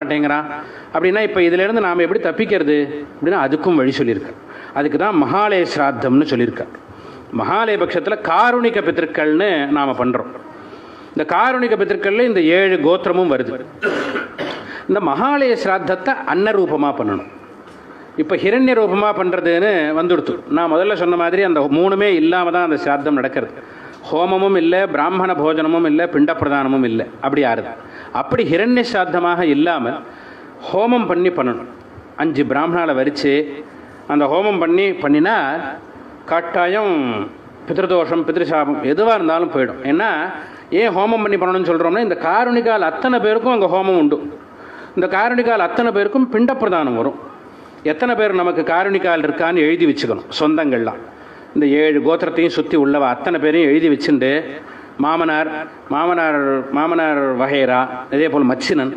மாட்டேங்கிறான். அப்படின்னா இப்போ இதிலிருந்து நாம் எப்படி தப்பிக்கிறது? அப்படின்னா அதுக்கும் வழி சொல்லியிருக்கார் அதுக்கு தான் மகாலய சிராத்தம்னு சொல்லியிருக்கார் மகாலய பட்சத்தில் காருணிக பித்திருக்கள்னு நாம் பண்ணுறோம் இந்த காருணிக பித்திருக்கள்ல இந்த ஏழு கோத்திரமும் வருது. இந்த மகாலய சிராத்தத்தை அன்னரூபமாக பண்ணணும். இப்போ ஹிரண்ய ரூபமாக பண்ணுறதுன்னு வந்துடுத்து. நான் முதல்ல சொன்ன மாதிரி அந்த மூணுமே இல்லாமல் தான் அந்த சிராத்தம் நடக்கிறது. ஹோமமும் இல்லை பிராமண போஜனமும் இல்லை பிண்ட பிரதானமும் இல்லை. அப்படி ஆறுது அப்படி ஹிரண்ய சாத்தமாக இல்லாமல் ஹோமம் பண்ணி பண்ணணும். அஞ்சு பிராமணாவை வரித்து அந்த ஹோமம் பண்ணி பண்ணினா கட்டாயம் பித்ருதோஷம் பித்ருசாபம் எதுவாக இருந்தாலும் போயிடும். ஏன்னா ஏன் ஹோமம் பண்ணி பண்ணணும்னு சொல்கிறோம்னா இந்த காரணிகால் அத்தனை பேருக்கும் அங்கே ஹோமம் உண்டு. இந்த காரணிகால் அத்தனை பேருக்கும் பிண்ட பிரதானம் வரும். எத்தனை பேர் நமக்கு காரணிகால் இருக்கான்னு எழுதி வச்சுக்கணும் சொந்தங்கள்லாம். இந்த ஏழு கோத்திரத்தையும் சுற்றி உள்ளவ அத்தனை பேரையும் எழுதி வச்சுண்டு மாமனார் மாமனார் மாமனார் வகைரா இதே போல் மச்சினன்.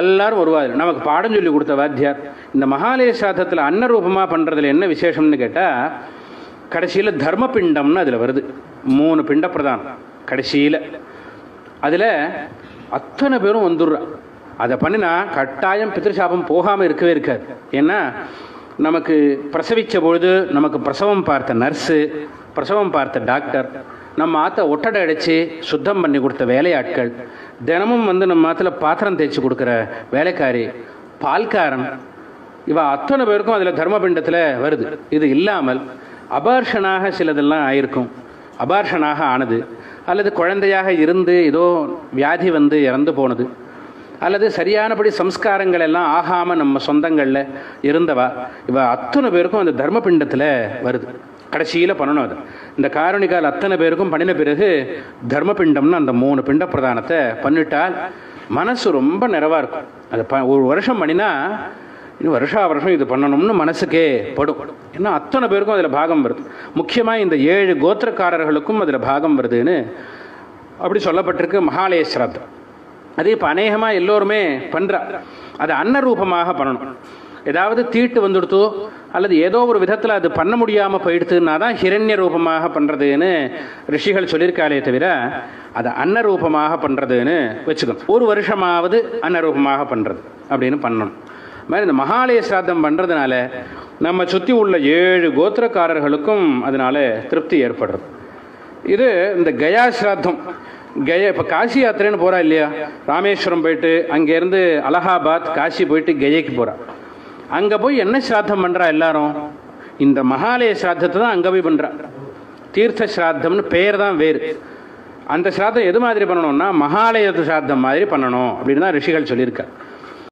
எல்லாரும் வருவார் நமக்கு பாடம் சொல்லி கொடுத்த வாத்தியார் இந்த மகாலய சாதத்தில் அன்னரூபமாக பண்ணுறதுல என்ன விசேஷம்னு கேட்டால் கடைசியில் தர்மபிண்டம்னு அதில் வருது. மூணு பிண்ட பிரதானம் கடைசியில். அதில் அத்தனை பேரும் வந்துடுறா. அதை பண்ணினா கட்டாயம் பித்திருசாபம் போகாமல் இருக்கவே இருக்காது. ஏன்னா நமக்கு பிரசவித்த பொழுது நமக்கு பிரசவம் பார்த்த நர்ஸு பிரசவம் பார்த்த டாக்டர் நம்ம ஆற்ற ஒட்டடை அடித்து சுத்தம் பண்ணி கொடுத்த வேலையாட்கள் தினமும் வந்து நம்ம ஆற்றுல பாத்திரம் தேய்ச்சி கொடுக்குற வேலைக்காரி பால்காரன் இவ அத்தனை பேருக்கும் அதில் தர்மபிண்டத்தில் வருது. இது இல்லாமல் அபார்ஷனாக சிலதெல்லாம் ஆயிருக்கும். அபார்ஷனாக ஆனது அல்லது குழந்தையாக இருந்து ஏதோ வியாதி வந்து இறந்து போனது. அல்லது சரியானபடி சம்ஸ்காரங்கள் எல்லாம் ஆகாமல் நம்ம சொந்தங்களில் இருந்தவா? இவ அத்தனை பேருக்கும் அந்த தர்மபிண்டத்தில் வருது. கடைசியில் பண்ணணும் அது. இந்த காரணிகால் அத்தனை பேருக்கும் பண்ணின பிறகு தர்மபிண்டம்னு அந்த மூணு பிண்ட பிரதானத்தை பண்ணிட்டால் மனசு ரொம்ப நிறைவாக இருக்கும். அது ப ஒரு வருஷம் பண்ணினா இன்னும் வருஷா வருஷம் இது பண்ணணும்னு மனசுக்கே படும். ஏன்னா அத்தனை பேருக்கும் அதில் பாகம் வருது. முக்கியமாக இந்த ஏழு கோத்திரக்காரர்களுக்கும் அதில் பாகம் வருதுன்னு அப்படி சொல்லப்பட்டிருக்கு மகாலய சிராத்தம் அது இப்போ அநேகமாக எல்லோருமே பண்ணுறா அது அன்னரூபமாக பண்ணணும். ஏதாவது தீட்டு வந்துடுத்தோ அல்லது ஏதோ ஒரு விதத்தில் அது பண்ண முடியாமல் போயிடுத்துன்னா தான் ஹிரண்ய ரூபமாக பண்ணுறதுன்னு ரிஷிகள் சொல்லியிருக்காளே தவிர அதை அன்னரூபமாக பண்ணுறதுன்னு வச்சுக்கணும். ஒரு வருஷமாவது அன்னரூபமாக பண்ணுறது அப்படின்னு பண்ணணும். மாதிரி இந்த மகாலய சிராத்தம் பண்ணுறதுனால நம்ம சுற்றி உள்ள ஏழு கோத்திரக்காரர்களுக்கும் அதனால திருப்தி ஏற்படுறது. இது இந்த கயா சிராத்தம். கயா இப்போ காசி யாத்திரைன்னு போகிறா இல்லையா? ராமேஸ்வரம் போயிட்டு அங்கேருந்து அலகாபாத் காசி போயிட்டு கயைக்கு போகிறா அங்கே போய் என்ன சிராத்தம் பண்ணுறா எல்லாரும்? இந்த மகாலய சிராத்தத்தை தான் அங்கே போய் பண்ணுறா தீர்த்த சிராத்தம்னு பேர் தான் வேறு. அந்த சிராத்தம் எது மாதிரி பண்ணணும்னா மகாலய சிராதம் மாதிரி பண்ணணும் அப்படின்னு தான் ரிஷிகள் சொல்லியிருக்கா